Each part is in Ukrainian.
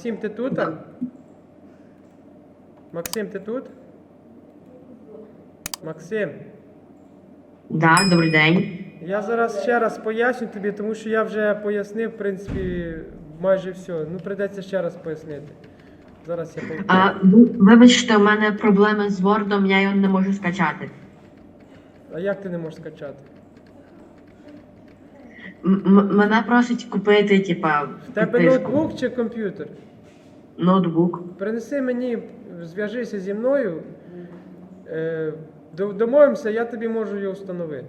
Максим, ти тут? Максим, ти тут? Максим, Да, добрий день. я зараз ще раз поясню тобі, тому що я вже пояснив, в принципі, майже все. Ну, прийдеться ще раз пояснити. Зараз я по- А, вибачте, у мене проблеми з Word, я його не можу скачати. А як ти не можеш скачати? М- м- мене просять купити, типа, В тебе підписку. ноутбук чи комп'ютер? Ноутбук. Принеси мені, зв'яжися зі мною. Е, до- домовимося, я тобі можу його встановити.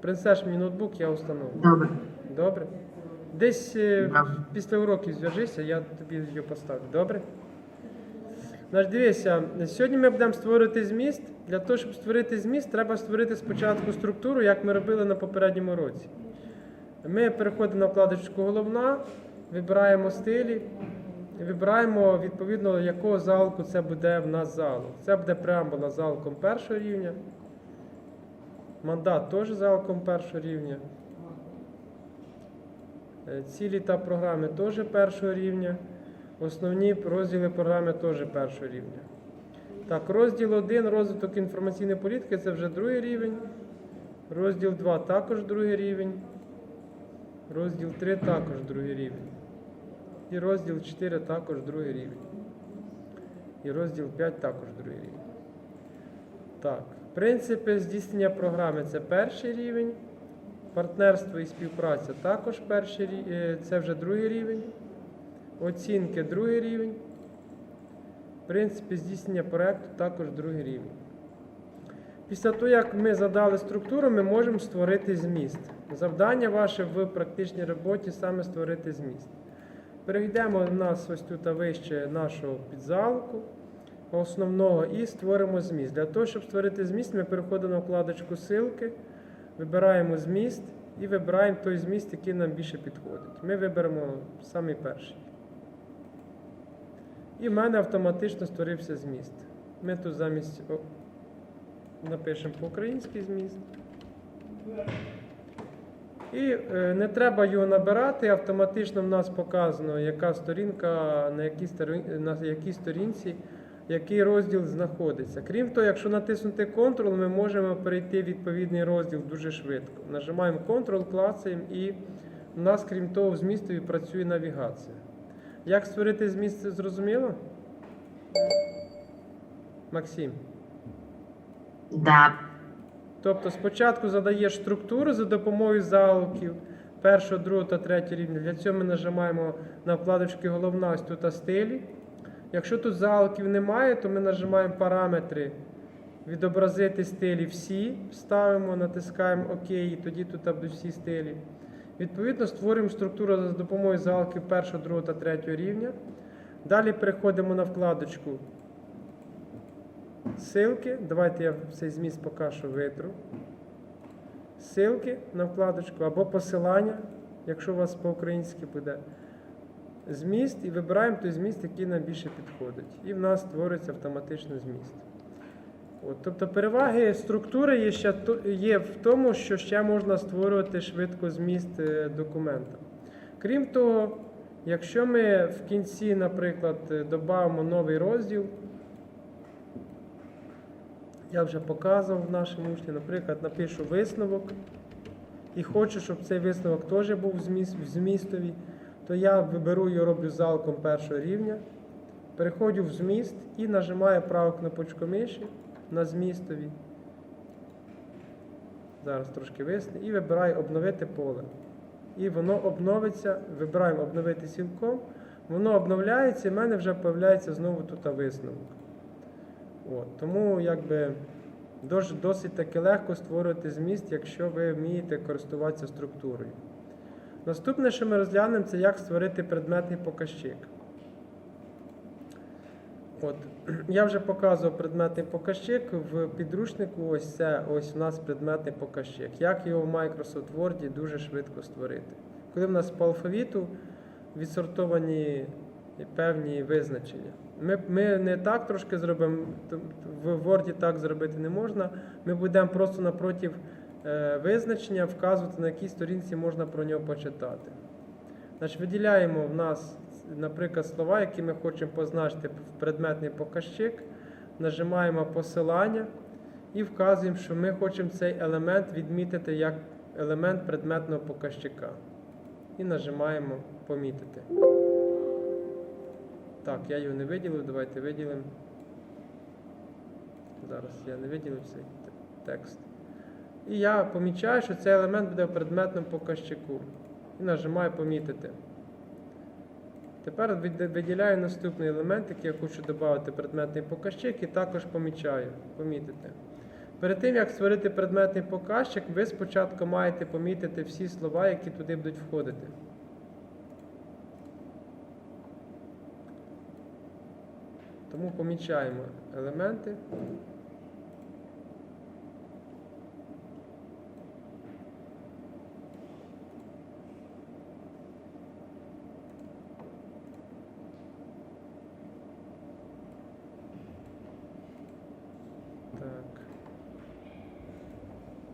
Принесеш мені ноутбук, я встановлю. Добре. Добре? Десь е, Добре. після уроків зв'яжися, я тобі його поставлю. Добре? Значить, дивися, сьогодні ми будемо створювати зміст. Для того, щоб створити зміст, треба створити спочатку структуру, як ми робили на попередньому році. Ми переходимо на вкладочку головна, вибираємо стилі, вибираємо відповідно, якого залку це буде в нас залог. Це буде преамбула залком першого рівня. Мандат теж залком першого рівня. Е, Цілі та програми теж першого рівня. Основні розділи програми теж першого рівня. Так, розділ 1, розвиток інформаційної політики це вже другий рівень. Розділ 2 також другий рівень. Розділ 3 також другий рівень. І розділ 4 також другий рівень. І розділ 5 також другий рівень. Так, принципи здійснення програми це перший рівень. Партнерство і співпраця також перший е, це вже другий рівень. Оцінки другий рівень. Принципи здійснення проєкту також другий рівень. Після того, як ми задали структуру, ми можемо створити зміст. Завдання ваше в практичній роботі саме створити зміст. Перейдемо в нас ось тут вище нашого підзалку основного і створимо зміст. Для того, щоб створити зміст, ми переходимо на вкладочку Силки, вибираємо зміст і вибираємо той зміст, який нам більше підходить. Ми виберемо самий перший. І в мене автоматично створився зміст. Ми тут замість напишемо по-українськи зміст. І е, не треба його набирати, автоматично в нас показано, яка сторінка, на якій, сторін- на якій сторінці, який розділ знаходиться. Крім того, якщо натиснути Ctrl, ми можемо перейти в відповідний розділ дуже швидко. Нажимаємо Ctrl, клацаємо і у нас, крім того, в змістові працює навігація. Як створити зміст, зрозуміло? Максим. Да. Тобто спочатку задаєш структуру за допомогою залуків першого, другого та третього рівня. Для цього ми нажимаємо на вкладочки головна ось тут стилі. Якщо тут залуків немає, то ми нажимаємо параметри відобразити стилі всі, ставимо, натискаємо ОК, і тоді тут будуть всі стилі. Відповідно, створюємо структуру за допомогою залуків першого, другого та третього рівня. Далі переходимо на вкладочку Силки. Давайте я цей зміст поки витру. Силки на вкладочку або посилання, якщо у вас по-українськи буде. Зміст і вибираємо той зміст, який нам більше підходить. І в нас створюється автоматично зміст. От, тобто переваги структури є, ще, є в тому, що ще можна створювати швидко зміст е, документа. Крім того, якщо ми в кінці, наприклад, е, додамо новий розділ, я вже показував в нашому учні, наприклад, напишу висновок і хочу, щоб цей висновок теж був в зміст- в змістові, то я виберу і роблю залком першого рівня, переходжу в зміст і нажимаю праву кнопочку миші на змістові. Зараз трошки висне, і вибираю обновити поле. І воно обновиться, вибираємо обновити сілком, воно обновляється, і в мене вже з'являється знову тут висновок. От, тому якби дос- досить таки легко створювати зміст, якщо ви вмієте користуватися структурою. Наступне, що ми розглянемо, це як створити предметний показчик. От, я вже показував предметний показчик в підручнику. Ось це ось у нас предметний показчик. Як його в Microsoft Word дуже швидко створити. Коли в нас по алфавіту відсортовані певні визначення. Ми, ми не так трошки зробимо, в Word так зробити не можна. Ми будемо просто напротив е, визначення вказувати, на якій сторінці можна про нього почитати. Значить, виділяємо в нас наприклад, слова, які ми хочемо позначити в предметний показчик, нажимаємо посилання і вказуємо, що ми хочемо цей елемент відмітити як елемент предметного показчика. І нажимаємо помітити. Так, я його не виділив, давайте виділимо. Зараз я не виділив цей текст. І я помічаю, що цей елемент буде в предметному показчику. І нажимаю помітити. Тепер виділяю наступний елемент, який я хочу додати предметний показчик, і також помічаю. Помітити. Перед тим, як створити предметний показчик, ви спочатку маєте помітити всі слова, які туди будуть входити. Тому помічаємо елементи.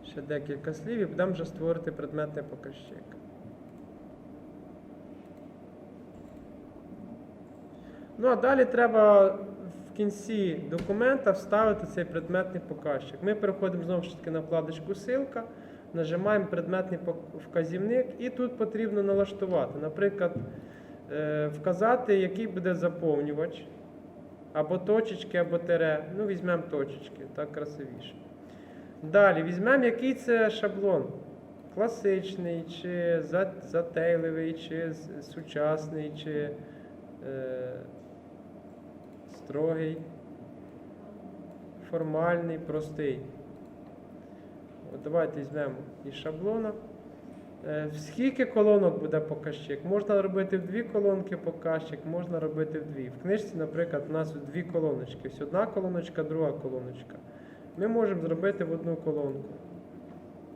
Ще декілька слів і будемо вже створити предметний показчик. Ну а далі треба в кінці документа вставити цей предметний показчик. Ми переходимо знову ж таки на вкладочку Силка, нажимаємо предметний вказівник, і тут потрібно налаштувати. Наприклад, е, вказати, який буде заповнювач, або точечки, або тире. Ну, візьмемо точечки, так красивіше. Далі візьмемо, який це шаблон. Класичний, чи затейливий, чи сучасний, чи е, строгий, формальний, простий. От давайте візьмемо із шаблона. Е, Скільки колонок буде показчик? Можна робити в дві колонки показчик, можна робити в дві. В книжці, наприклад, у нас дві колоночки. Ось одна колоночка, друга колоночка. Ми можемо зробити в одну колонку.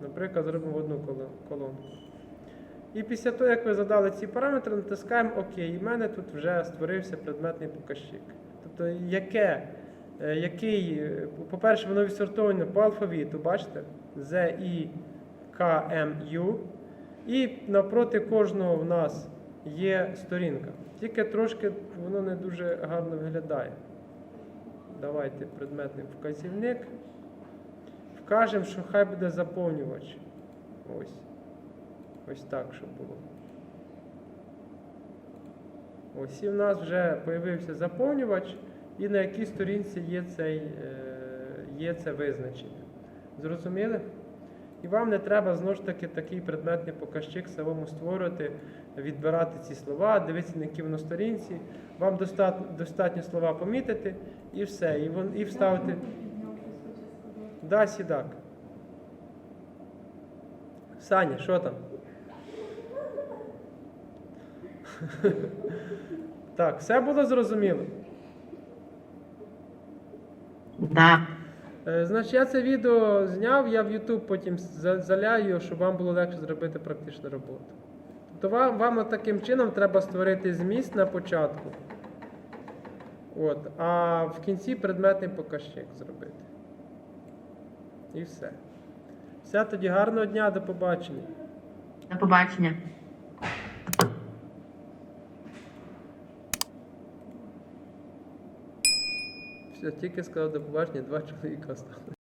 Наприклад, зробимо в одну колонку. І після того, як ви задали ці параметри, натискаємо ОК. І в мене тут вже створився предметний показчик. Тобто, яке, е, який, е, по-перше, воно відсортоване по алфавіту, бачите? З, І, К, М, Ю. І навпроти кожного в нас є сторінка. Тільки трошки воно не дуже гарно виглядає. Давайте предметний вказівник. Вкажемо, що хай буде заповнювач. Ось. Ось так, щоб було. Ось і в нас вже з'явився заповнювач, і на якій сторінці є, цей, е, є це визначення. Зрозуміли? І вам не треба знову ж таки такий предметний показчик самому створювати, відбирати ці слова, дивитися, на якій воно сторінці. Вам достатньо, достатньо слова помітити і все. І, вон, і вставити. Да, сідак. Саня, що там? Так, все було зрозуміло. Да. Е, Значить, я це відео зняв, я в YouTube потім заляю, щоб вам було легше зробити практичну роботу. Тобто вам, вам таким чином треба створити зміст на початку. От, а в кінці предметний показчик зробити. І все. Все, тоді гарного дня, до побачення. До побачення. Все, тільки сказав до побачення, два чоловіка осталось.